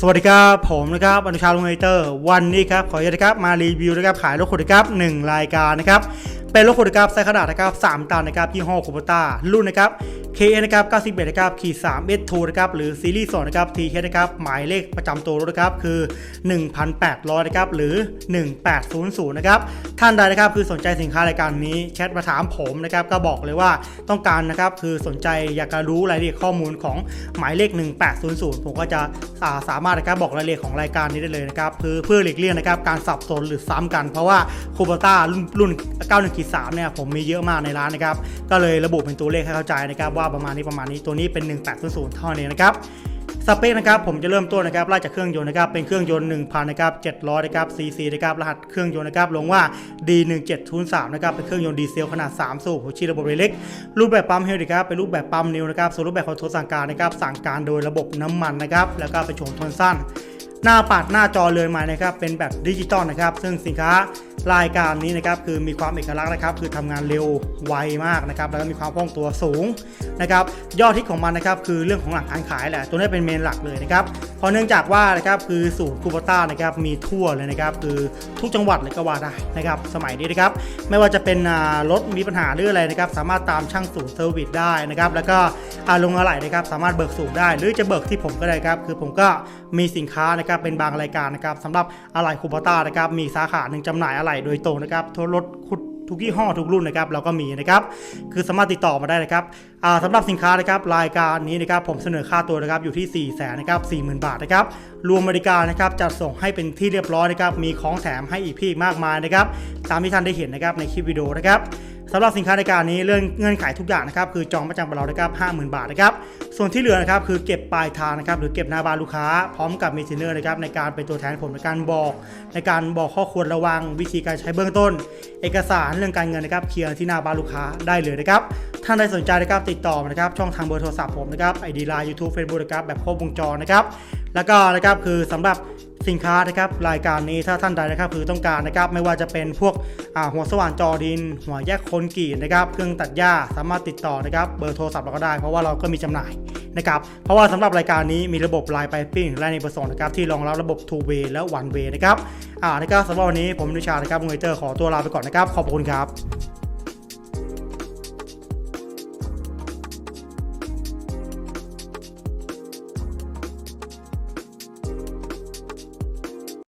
สวัสดีครับผมนะครับอนุชาลุงไอเตอร์ วันนี้ครับขออนุญาตครับมารีวิวนะครับขายรถขุดครับหนึ่งรายการนะครับเป็นรถขุดครับไซส์ขนาดนะครับสามตันนะครับยี่ห้อคูปต้ารุ่นนะครับ K นะครับ91นะครับขีด3 S2 นะครับหรือซีรีส์2นะครับ TH นะครับหมายเลขประจำตัวรถนะครับคือ 1,800นะครับหรือ 1800นะครับท่านใดนะครับคือสนใจสินค้ารายการนี้แชทมาถามผมนะครับก็บอกเลยว่าต้องการนะครับคือสนใจอยากจะรู้รายละเอียดข้อมูลของหมายเลข 1800 ผมก็จะอ่าสามารถนะครับบอกรายละเอียดของรายการนี้ได้เลยนะครับเพื่อเพื่อหลีกเลี่ยงนะครับการสับสนหรือซ้ำกัน เพราะว่าคูปต้ารุ่นรุ่น91ขีด3เนี่ยผมมีเยอะมากในร้านนะครับก็เลยระบุเป็นตัวเลขให้เข้าใจนะครับว่าประมาณนี้ประมาณนี้ตัวนี้เป็น 1800เท่านี้นะครับสเปคนะครับผมจะเริ่มต้นนะครับไล่จากเครื่องยนต์นะครับเป็นเครื่องยนต์1,000นะครับ700นะครับซีซีนะครับรหัสเครื่องยนต์นะครับลงว่า D1703 นะครับเป็นเครื่องยนต์ดีเซลขนาด 3 สูบหัวฉีดระบบเล็ก รูปแบบปั๊มเฮลิครับเป็นรูปแบบปั๊มนิวนะครับส่วนรูปแบบคอนโทรลสั่งการนะครับสั่งการโดยระบบน้ำมันนะครับแล้วก็เป็นช่วงทนสั้น หน้าปัดหน้าจอเรือนไม้นะครับเป็นแบบดิจิตอลนะครับ ซึ่งสินค้ารายการนี้นะครับคือมีความเอกลักษณ์นะครับ คือทำงานเร็วไวมากนะครับ แล้วก็มีความคล่องตัวสูงนะครับ ยอดฮิตของมันนะครับ คือเรื่องของหลักการขายแหละ ตัวนี้เป็นเมนหลักเลยนะครับเพราะเนื่องจากว่านะครับคือสูตรคูปต้านะครับมีทั่วเลยนะครับ คือทุกจังหวัดเลยก็ว่าได้นะครับ สมัยนี้นะครับ ไม่ว่าจะเป็นรถมีปัญหาหรืออะไรนะครับ สามารถตามช่างศูนย์เซอร์วิสได้นะครับ แล้วก็อาลงอะไหล่นะครับ สามารถเบิกสูงได้ หรือจะเบิกที่ผมก็ได้ครับ คือผมก็มีสินค้านะครับเป็นบางรายการนะครับสำหรับอะไหล่คูปต้านะครับมีสาขาหนึ่งจำหน่ายอะไหล่โดยตรงนะครับทั่วรถคุดทุกยี่ห้อทุกรุ่นนะครับเราก็มีนะครับคือสามารถติดต่อมาได้นะครับสำหรับสินค้านะครับรายการนี้นะครับผมเสนอค่าตัวนะครับอยู่ที่4 0 0 0 0นะครับ40,000บาทนะครับรวมบริการนะครับจัดส่งให้เป็นที่เรียบร้อยนะครับมีของแถมให้อีกพี่มากมายนะครับตามที่ท่านได้เห็นนะครับในคลิปวิดีโอนะครับ สำหรับสินค้ารายการนี้เรื่องเงื่อนไขทุกอย่างนะครับคือจองประจำกับเรานะครับ50,000บาทนะครับส่วนที่เหลือนะครับคือเก็บปลายทางนะครับหรือเก็บหน้าบ้านลูกค้า พร้อมกับมีเทรนเนอร์นะครับในการเป็นตัวแทนผมในการบอก ในการบอกข้อควรระวังวิธีการใช้เบื้องต้น เอกสารเรื่องการเงินนะครับเคลียร์ที่หน้าบ้านลูกค้าได้เลยนะครับท่านใดสนใจนะครับติดต่อนะครับช่องทางเบอร์โทรศัพท์ผมนะครับไอดีไลน์ยูทูบเฟซบุ๊กนะครับแบบครบวงจรนะครับแล้วก็นะครับคือสำหรับ สินค้านะครับรายการนี้ถ้าท่านใดนะครับคือต้องการนะครับไม่ว่าจะเป็นพวกหัวสว่านจอดิน หัวแยกคนกีดนะครับเครื่องตัดหญ้าสามารถติดต่อนะครับเบอร์โทรศัพท์เราก็ได้ เพราะว่าเราก็มีจำหน่ายนะครับเพราะว่าสำหรับรายการนี้มีระบบไลน์ไปปิ้งและในประสงค์นะครับที่รองรับระบบ two way และ one way นะครับอ่านะครับสำหรับวันนี้ผมนิชานะครับมูเตอร์ขอตัวลาไปก่อนนะครับขอบคุณครับ